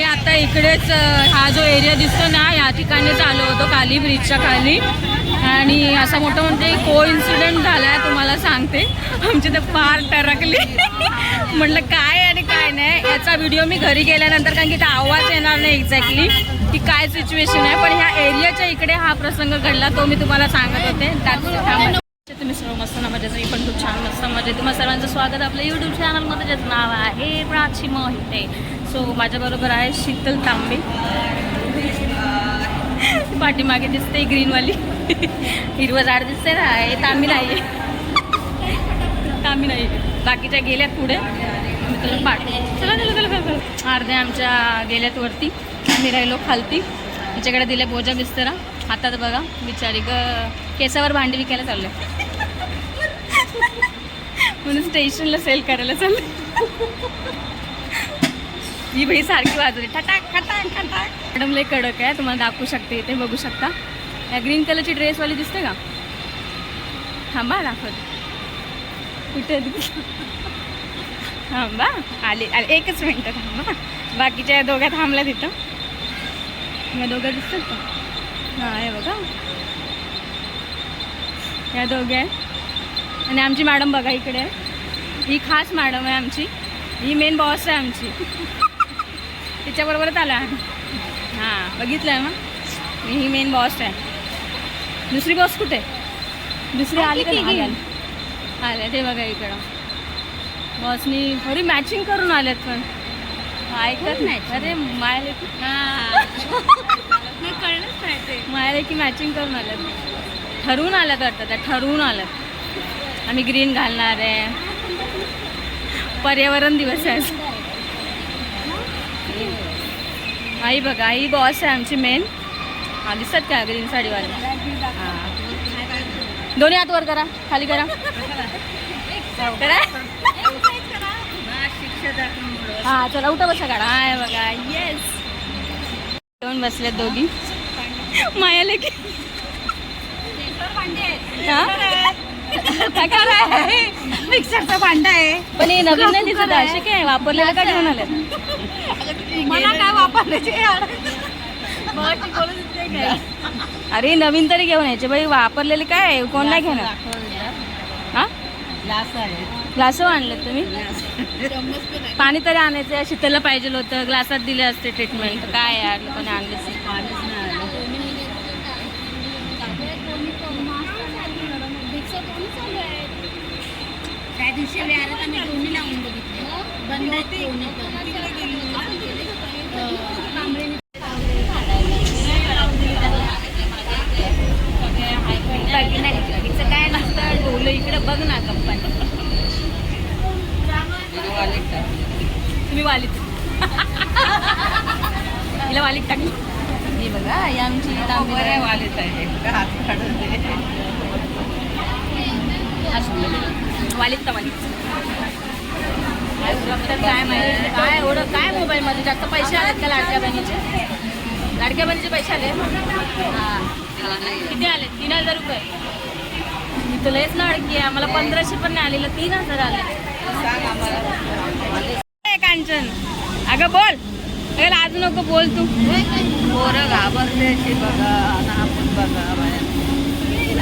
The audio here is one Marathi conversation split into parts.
मी आता इकडेच हा जो एरिया दिसतो ना या ठिकाणीच आलो होतो खाली ब्रिजच्या खाली. आणि असा मोठा म्हणजे को इन्सिडेंट झाला आहे तुम्हाला सांगते. आमची तर फार टरकली म्हटलं काय आणि काय नाही याचा व्हिडिओ मी घरी गेल्यानंतर कारण की इथं आवाज येणार नाही एक्झॅक्टली की काय सिच्युएशन आहे. पण ह्या एरियाच्या इकडे हा प्रसंग घडला तो मी तुम्हाला सांगत होते. त्यात. तुम्ही सर्व मस्त ना मजेचं मी पण खूप छान मस्त मजे तुम्हा सर्वांचं स्वागत आपलं यूट्यूब चॅनलमध्ये ज्याचं नाव आहे प्राची मोहिते. सो माझ्याबरोबर आहे शीतल तांबे. पाठीमागे दिसते ग्रीनवाली. हिरवं झाड दिसते ना हे तांबी नाही तांबी नाही बाकीच्या गेल्यात पुढे. मी तुला पाठवते. चला चला चला चला, अर्ध्या आमच्या गेल्यात वरती. आम्ही राहिलो खालती. तिच्याकडे दिले बोजा बिस्तरा. हातात बघा बिचारी ग केसावर भांडी विकायला चालले म्हणून स्टेशनला सेल करायला चालले ही बाई सारखी वाजवली ठटाक खटाक खटाक मॅडम लय कडक आहे तुम्हाला दाखवू शकते इथे बघू शकता. या ग्रीन कलरची ड्रेसवाली दिसते का? थांबा दाखवत. कुठे थांबा आले आले. एकच मिनटं थांबा. बाकीच्या या दोघ्या थांबल्या तिथं या दोघ्या दिसतात का? हां हे बघा. या दोघ्या आहेत. आणि आमची मॅडम बघा इकडे. आहे ही खास मॅडम आहे आमची. ही मेन बॉस आहे आमची. तिच्याबरोबरच आला हां बघितलं आहे मग ही मेन बॉस आहे. दुसरी बॉस कुठे? दुसरी आली का? आली. आल्या ते बघा इकडं. बॉसनी खरी मॅचिंग करून आल्यात पण. ऐकत नाही. अरे मायले की कळलंच नाही ते. मायले की मॅचिंग करून आल्यात ठरवून आल्यात वाटतं त्या ठरवून आल्यात आम्ही ग्रीन घालणार आहे. पर्यावरण दिवस आहे आज. आई बघा आई बॉस आहे आमची मेन हा दिसतात का ग्रीन साडीवाले? हां. दोन्ही हात वर करा खाली करा. करा हा. चला उठा बसा काढा हाय बघा येस येऊन बसल्यात दोघी? काय कराय? मिक्सरचा भांडा आहे. पण हे नवीन नाही दिसत आहे. असे काय वापरलेलं का घेऊन आले मला काय वापरण्याची अरे नवीन तरी घेऊन यायचे. बाई वापरलेले काय कोण नाही घेणार? हा? ग्लास आणले तुम्ही? पाणी तरी आणायचं शीतलला पाहिजे होतं. ग्लासात दिले असते ट्रीटमेंट काय यार लोकांनी आणलेच नाही. त्या दिवशी वेळात आम्ही दोन्ही लावून बघितले. बंद बाकी नाही? तिचं काय नसतं डोलं इकडे बघ ना कंपनी तुम्ही वालीत. तिला वालीत टाकली हे बघा ही आमची तांबी वालीत आहे वालीत का वालीत काय उरकतात काय माहिती. काय एवढं काय मोबाईलमध्ये? जास्त पैसे आलेत का लाडक्या बहिणीचे? लाडक्या बहिणीचे पैसे आले हां. किती आले? तीन हजार रुपये. मी तुला हेच लाडकी आहे. आम्हाला पंधराशे पण नाही आलेलं तीन हजार आले. कांचन. अगं बोल. अगं आज नको बोल तू. पोरं घाबरले बघा आणि आपण बघा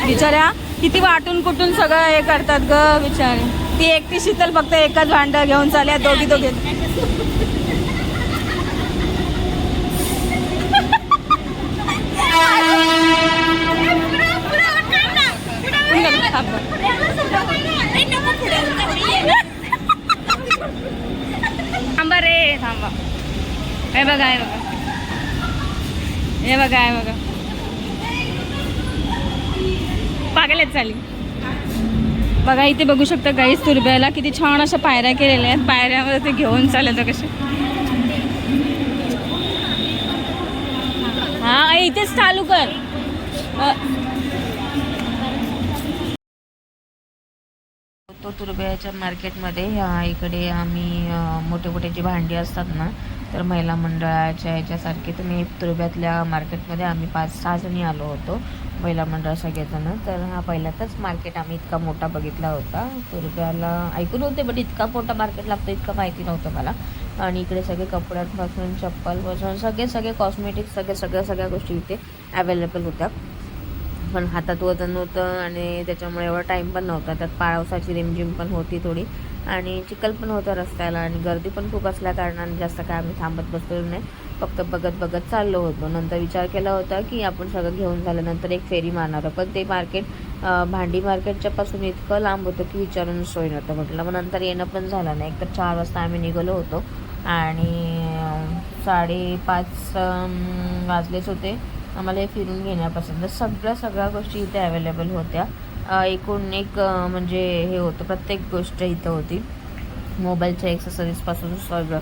बिचाऱ्या किती वाटून कुठून सगळं हे करतात ग बिचारे. ती एकटी शीतल फक्त एकच भांड घेऊन चालल्या दोघी दोघे. थांबा रे थांबा. हे बघा हे बघा. हे बघा हे बघा. पागलच चाली बघा इथे बघू शकता गाईस तुरब्याला किती छान अशा पायऱ्या केलेल्या आहेत. पायऱ्यावर ते घेऊन चालत कसे. हा इथेच चालू कर. अ, तो तुरब्याच्या मार्केटमध्ये ह्या इकडे आम्ही मोठे मोठे जे भांडी असतात ना तर महिला मंडळाच्या याच्यासारखे तुम्ही तुरब्यातल्या मार्केटमध्ये आम्ही पाच सहा जणी आलो होतो महिला मंडळ सगळेजण. तर हा पहिल्यातच मार्केट आम्ही इतका मोठा बघितला होता. तुरब्याला ऐकून होते बट इतका मोठा मार्केट लागतो इतकं माहिती नव्हतं मला. आणि इकडे सगळे कपड्यांपासून चप्पलपासून सगळे सगळे कॉस्मेटिक्स सगळे सगळ्या सगळ्या गोष्टी इथे अवेलेबल होत्या. पण हातात वजन नव्हतं आणि त्याच्यामुळे एवढा टाईम पण नव्हता. त्यात पावसाची रिमझिम पण होती थोडी आणि चिखल पण होतं रस्त्याला आणि गर्दी पण खूप असल्या कारणाने जास्त काय आम्ही थांबत बसलेलो नाही. फक्त बघत बघत चाललो होतो. नंतर विचार केला होता की आपण सगळं घेऊन झाल्यानंतर एक फेरी मारणार पण ते मार्केट भांडी मार्केटच्या पासून इतकं लांब होतं की विचारून सोय नव्हतं म्हटलं. मग नंतर येणं पण झालं नाही. एकतर चार वाजता आम्ही निघालो होतो आणि साडेपाच वाजलेच होते. आम्हाला हे फिरून घेण्यापासून. तर सगळ्या सगळ्या गोष्टी इथे अवेलेबल होत्या. एकूण एक म्हणजे हे होतं प्रत्येक गोष्ट इथं होती. मोबाईलच्या एक्सेसरीजपासून सगळं.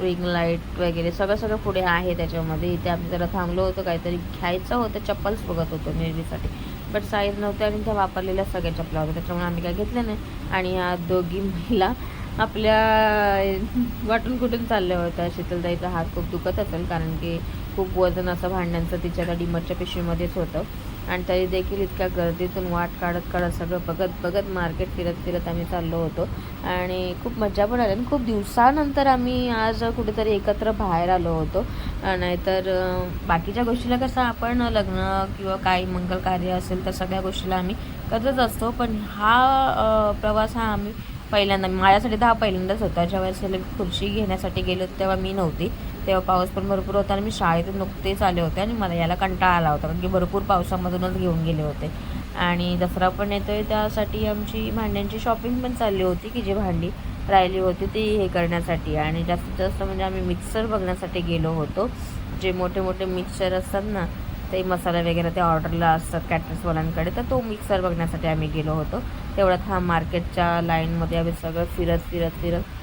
रिंग लाइट वगैरे सगळं सगळं पुढे आहे त्याच्यामध्ये. इथे आम्ही जरा थांबलो होतो काहीतरी घ्यायचं होतं चप्पल्स बघत होतो नेहमीसाठी. बट साईज नव्हते आणि त्या वापरलेल्या सगळ्या चपला होत्या. त्याच्यामुळे आम्ही काय घेतलं नाही. आणि या दोघी महिला आपल्या वाटून कुठून चालल्या होत्या. शीतलताईचा हात खूप दुखत असेल कारण की खूप वजन असं भांड्यांचं तिच्या त्या डिमरच्या पिशवीमध्येच होतं. आणि तरी देखील इतक्या गर्दीतून वाट काढत काढत सगळं बघत बघत मार्केट फिरत फिरत आम्ही चाललो होतो. आणि खूप मजा पण आली. आणि खूप दिवसानंतर आम्ही आज कुठेतरी एकत्र बाहेर आलो होतो. नाहीतर बाकीच्या गोष्टीला कसं आपण लग्न किंवा काही मंगल कार्य असेल तर सगळ्या गोष्टीला आम्ही करतच असतो. पण हा प्रवास हा आम्ही पहिल्यांदा माझ्यासाठी दहा पहिल्यांदाच होता. ज्यावेळेस मी खुर्ची घेण्यासाठी गेलो तेव्हा मी नव्हती. तेव्हा पाऊस पण भरपूर होता आणि मी शाळेतून नुकतेच आले होते आणि मला याला कंटाळा आला होता. कारण की भरपूर पावसामधूनच घेऊन गेले होते. आणि दसरा पण येतो आहे त्यासाठी आमची भांड्यांची शॉपिंग पण चालली होती की जी भांडी राहिली होती ती हे करण्यासाठी. आणि जास्तीत जास्त म्हणजे आम्ही मिक्सर बघण्यासाठी गेलो होतो. जे मोठे मोठे मिक्सर असतात ना ते मसाला वगैरे ते ऑर्डरला असतात कॅटर्सवाल्यांकडे तर तो मिक्सर बघण्यासाठी आम्ही गेलो होतो. तेवढ्यात हा मार्केटच्या लाईनमध्ये आम्ही सगळं फिरत फिरत फिरत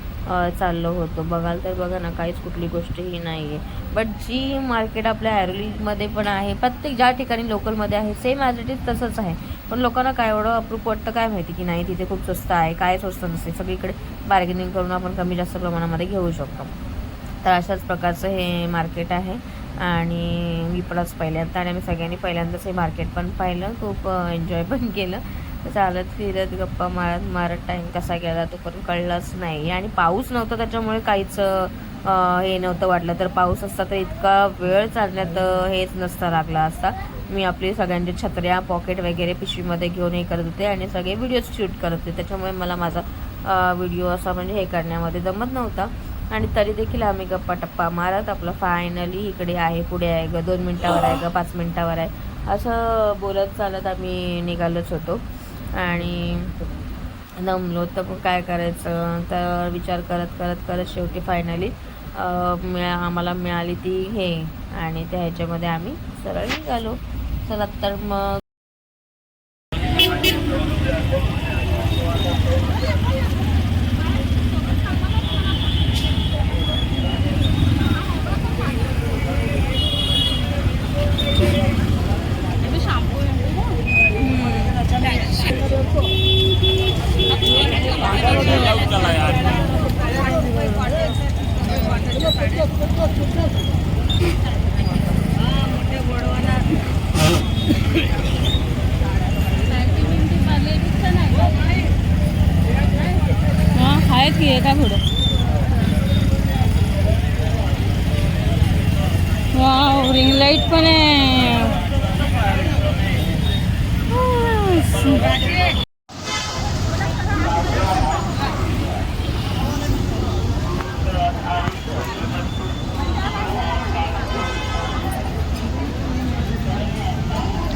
चाललो होतो. बघाल तर बघा ना काहीच कुठली गोष्ट ही नाही आहे बट जी मार्केट आपल्या ॲरोलीमध्ये पण आहे प्रत्येक ज्या ठिकाणी लोकलमध्ये आहे सेम ॲज इट इज तसंच आहे. पण लोकांना काय एवढं अप्रूप वाटतं काय माहिती की नाही तिथे खूप स्वस्त आहे काय स्वस्त नसते. सगळीकडे बार्गेनिंग करून आपण कमी जास्त प्रमाणामध्ये घेऊ शकतो. तर अशाच प्रकारचं हे मार्केट आहे. आणि मी पहिल्यांदा आणि आम्ही सगळ्यांनी पहिल्यांदाच हे मार्केट पण पाहिलं. खूप एन्जॉय पण केलं. चालत फिरत गप्पा मारत मारत टाईम कसा गेला तो पण कळलाच नाही. आणि पाऊस नव्हता त्याच्यामुळे काहीच हे नव्हतं वाटलं. तर पाऊस असता तर इतका वेळ चालण्यात हेच नसता लागला असता. मी आपली सगळ्यांच्या छत्र्या पॉकेट वगैरे पिशवीमध्ये घेऊन हे करत होते आणि सगळे व्हिडिओज शूट करत होते. त्याच्यामुळे मला माझा व्हिडिओ असा म्हणजे हे करण्यामध्ये जमत नव्हता. आणि तरी देखील आम्ही गप्पा टप्पा मारत आपलं फायनली इकडे आहे पुढे आहे ग दोन मिनटावर आहे ग पाच मिनटावर आहे. असं बोलत चालत आम्ही निघालोच होतो. आणि दमलो. तर मग काय करायचं? तर विचार करत करत करत शेवटी फायनली मिळा आम्हाला मिळाली ती हे. आणि त्या ह्याच्यामध्ये आम्ही सरळ निघालो. चला तर मग आहेत की आहे का पुढं? वाव रिंग लाइट पण आहे.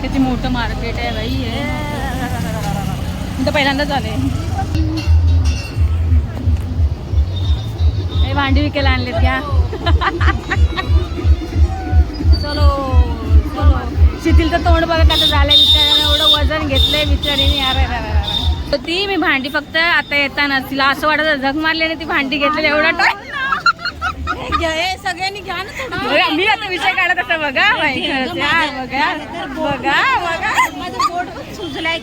किती मोठं मार्केट आहे बाई हे. तर पहिल्यांदाच आले भांडी विकायला आणलेत घ्या चलो चलो. शिथिलचं तोंड बघा कसं झालंय बिचाऱ्याने. एवढं वजन घेतलंय बिचारीने. अरे. तर ती मी भांडी फक्त आता येताना तिला असं वाटत होतं, झक मारल्याने ती भांडी घेतलेली. एवढा सगळ्यांनी घ्या ना मी आता विषय काढत असं बघा बघा बघा बघा. माझं पोट पण सुजलाय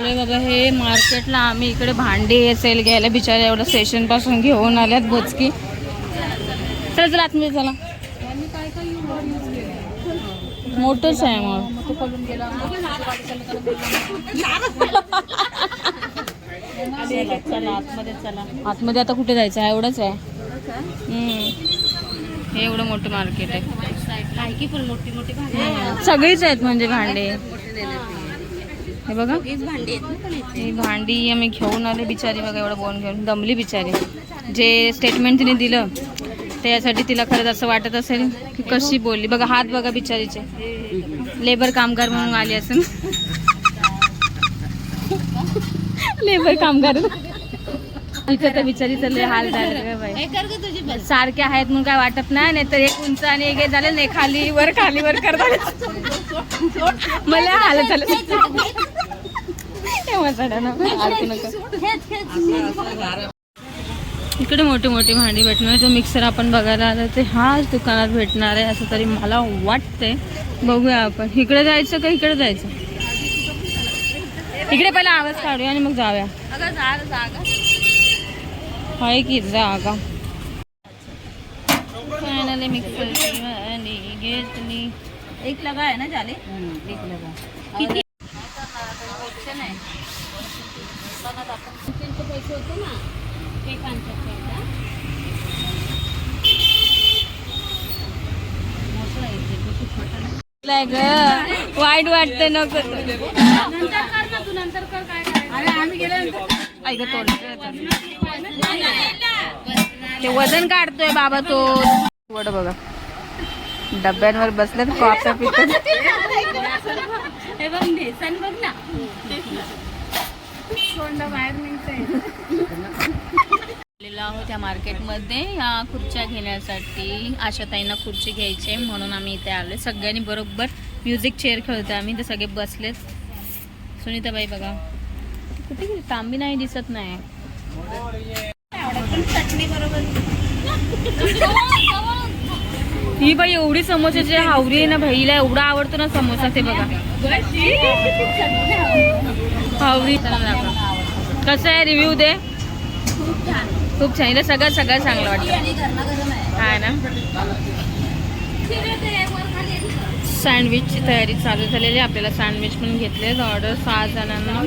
आलोय बघा हे मार्केटला आम्ही इकडे भांडी सेल घ्यायला बिचारे एवढं स्टेशनपासून घेऊन आल्यात बोचकी चला चला आतमध्ये चला. मोठंच आहे मग. आतमध्ये आता कुठे जायचं? आहे एवढंच आहे. हे एवढं मोठं मार्केट आहे. सगळीच आहेत म्हणजे भांडे. हे बघा. भांडी ही भांडी आम्ही घेऊन आले बिचारी बघा एवढं बोन घेऊन. दमली बिचारी. जे स्टेटमेंट तिने दिलं त्यासाठी तिला खरंच असं वाटत असेल की कशी बोलली. बघा हात बघा बिचारीचे. लेबर कामगार म्हणून आली असेल. लेबर कामगार. इथं तर बिचारी चालले हाल झाले सारखे आहेत म्हणून काय वाटत नाही नाही तर एक उंच आणि एक झालं झाले नाही खाली वर खाली वर करतात मला हालत झालं. इकडे मोठी मोठी भांडी भेटणार. जो मिक्सर आपण बघायला आलो ते हाच दुकानात भेटणार आहे असं तरी मला वाटतंय. बघूया आपण. इकडे जायचं का इकडे जायचं? इकडे पहिला आवाज काढूया आणि मग जाऊया. आहे की जागा फायनली मिक्सरची भांडी घेतली. एक लगा आहे ना जाले? एक लगा. किती? ऑप्शन आहे पैसे होते ना ते वाईट वाटतंय नको. नंतर कर ना तू नंतर कर काय करायचं. अरे आम्ही गेल्यानंतर ऐक तोंड. ते वजन काढतोय बाबा तो. वड बघा. डब्यांवर बसलेत कॉफी पितात. हे बघ ना आलेलो आहोत या मार्केटमध्ये या खुर्च्या घेण्यासाठी आशाताईंना खुर्ची घ्यायची म्हणून आम्ही इथे आलो सगळ्यांनी बरोबर म्युझिक चेअर खेळतोय आम्ही तर सगळे बसलेत. सुनीताबाई बघा. कुठे गेली? तांबी नाही दिसत नाही. चटणी बरोबर. ही बाई एवढी समोसाची हावरी आहे ना भाईला एवढा आवडतो ना समोसा ते बघा. हावरी कसं आहे रिव्ह्यू दे? खूप छान. हिला सगळं सगळं चांगलं वाटतं हा ना. सँडविचची तयारी चालू झालेली आहे. आपल्याला सँडविच पण घेतले ऑर्डर सहा जणांना.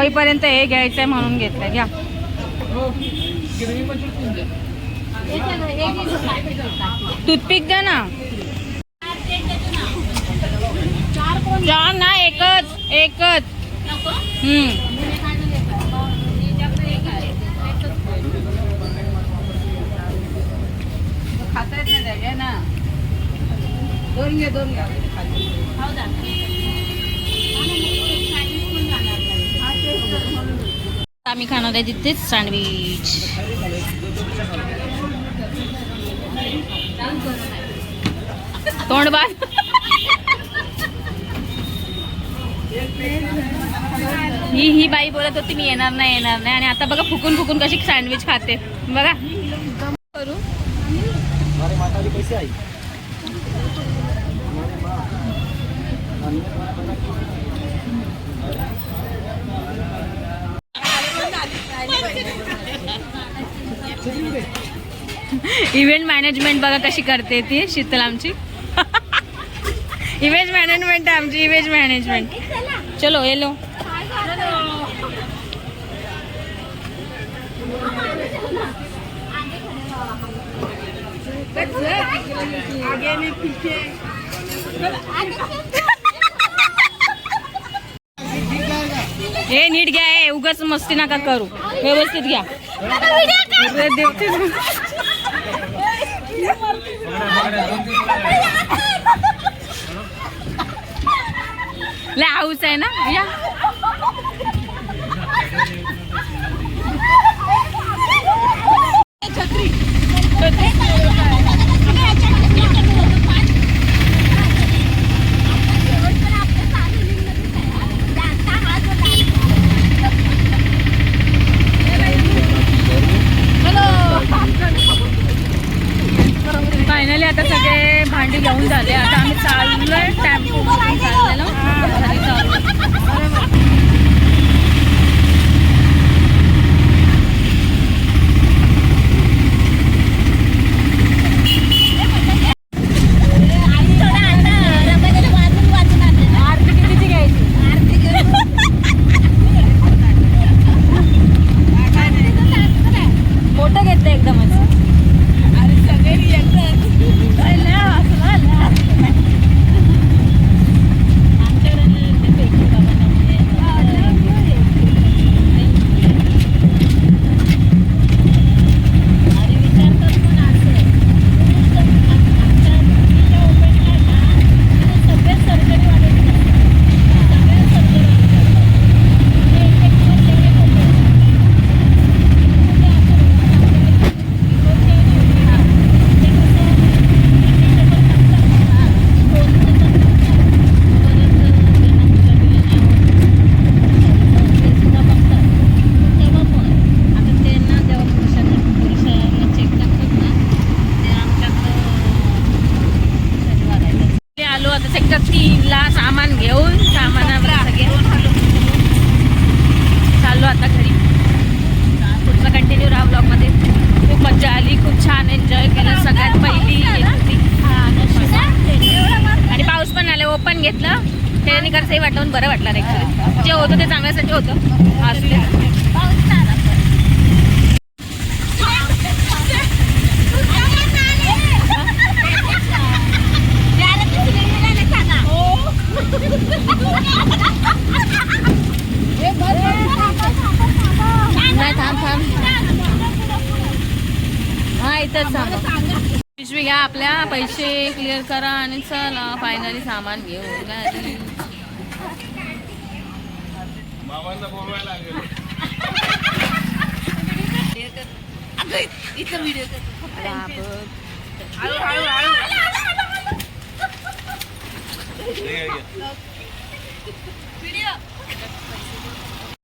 होईपर्यंत हे घ्यायचंय म्हणून घेतलंय. घ्या. टूथपिक द्या ना. चार ना एकच एकच. हम्म. आम्ही खाणार आहे तिथेच सँडविच. तोंड बाद ही ही बाई बोलत होती मी येणार नाही येणार नाही. आणि आता बघा फुकून फुकून कशी सँडविच खाते. बघा. करू. इव्हेंट मॅनेजमेंट बघा कशी करते ती शीतल आमची. इव्हेंट मॅनेजमेंट आहे आमची इव्हेंट मॅनेजमेंट चलो येलो. हे नीट घ्या हे उगाच मस्ती नका करू. व्यवस्थित घ्या अरे देवते. लय हाऊस आहे ना या सेक्टर तीनला सामान घेऊन सामानावर घेऊन चाललो आता घरी. पुढचा कंटिन्यू राहा ब्लॉगमध्ये खूप मज्जा आली खूप छान एन्जॉय केलं. सगळ्यात पहिली आणि पाऊस पण आला ओपन घेतलं. त्याने कसंही वाटलं बरं वाटलं ॲक्च्युली जे होतं ते चांगल्यासाठी होतं. असले नाही थांब थांब. हा इथंच थांब. पिशवी घ्या आपल्या पैसे क्लिअर करा आणि चला फायनली सामान घेऊन घरी.